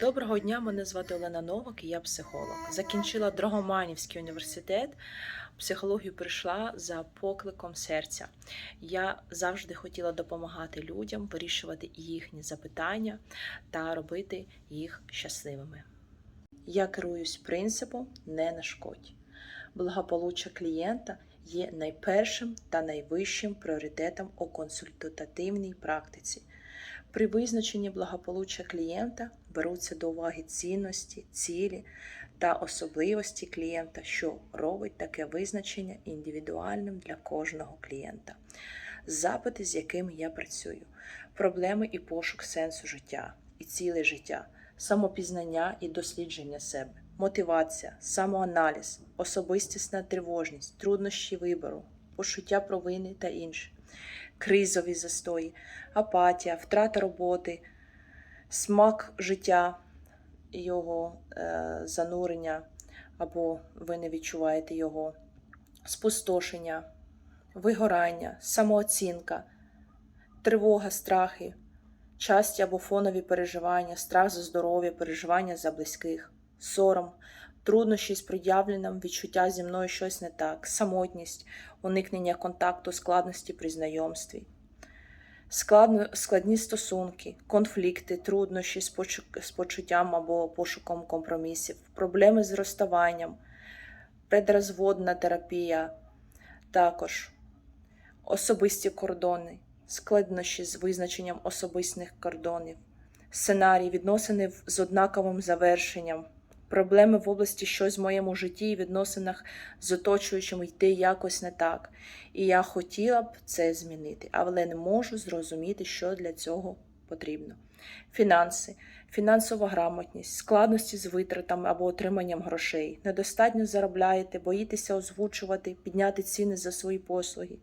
Доброго дня, мене звати Олена Новак і я психолог. Закінчила Драгоманівський університет. Психологію прийшла за покликом серця. Я завжди хотіла допомагати людям вирішувати їхні запитання та робити їх щасливими. Я керуюсь принципом не нашкодь. Благополуччя клієнта є найпершим та найвищим пріоритетом у консультативній практиці. При визначенні благополуччя клієнта беруться до уваги цінності, цілі та особливості клієнта, що робить таке визначення індивідуальним для кожного клієнта. Запити, з якими я працюю, проблеми і пошук сенсу життя і ціле життя, самопізнання і дослідження себе, мотивація, самоаналіз, особистісна тривожність, труднощі вибору, почуття провини та інше. Кризові застої, апатія, втрата роботи, смак життя, його е, занурення, або ви не відчуваєте його, спустошення, вигорання, самооцінка, тривога, страхи, часті або фонові переживання, страх за здоров'я, переживання за близьких, сором, труднощі з пред'явленням, відчуття зі мною щось не так, самотність, уникнення контакту, складності при знайомстві, складні стосунки, конфлікти, труднощі з почуттям або пошуком компромісів, проблеми з розставанням, предрозводна терапія, також особисті кордони, складнощі з визначенням особистих кордонів, сценарій, відносини з однаковим завершенням проблеми в області щось в моєму житті і відносинах з оточуючим йти якось не так. І я хотіла б це змінити, але не можу зрозуміти, що для цього потрібно. Фінанси, фінансова грамотність, складності з витратами або отриманням грошей, недостатньо заробляєте, боїтеся озвучувати, підняти ціни за свої послуги,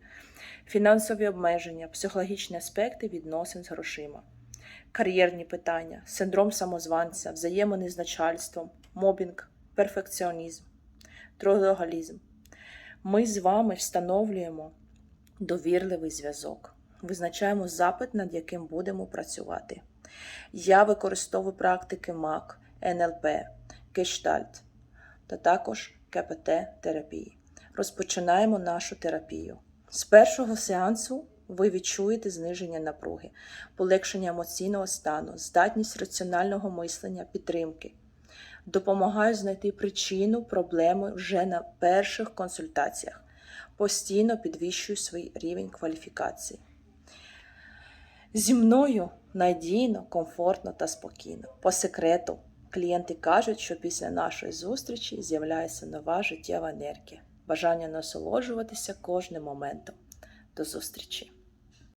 фінансові обмеження, психологічні аспекти відносин з грошима. Кар'єрні питання, синдром самозванця, взаємини з начальством, мобінг, перфекціонізм, трудоголізм. Ми з вами встановлюємо довірливий зв'язок, визначаємо запит, над яким будемо працювати. Я використовую практики МАК, НЛП, Гештальт та також КПТ-терапії. Розпочинаємо нашу терапію. З першого сеансу ви відчуєте зниження напруги, полегшення емоційного стану, здатність раціонального мислення, підтримки. Допомагаю знайти причину проблеми вже на перших консультаціях. Постійно підвищую свій рівень кваліфікації. Зі мною надійно, комфортно та спокійно. По секрету, клієнти кажуть, що після нашої зустрічі з'являється нова життєва енергія, бажання насолоджуватися кожним моментом. До зустрічі!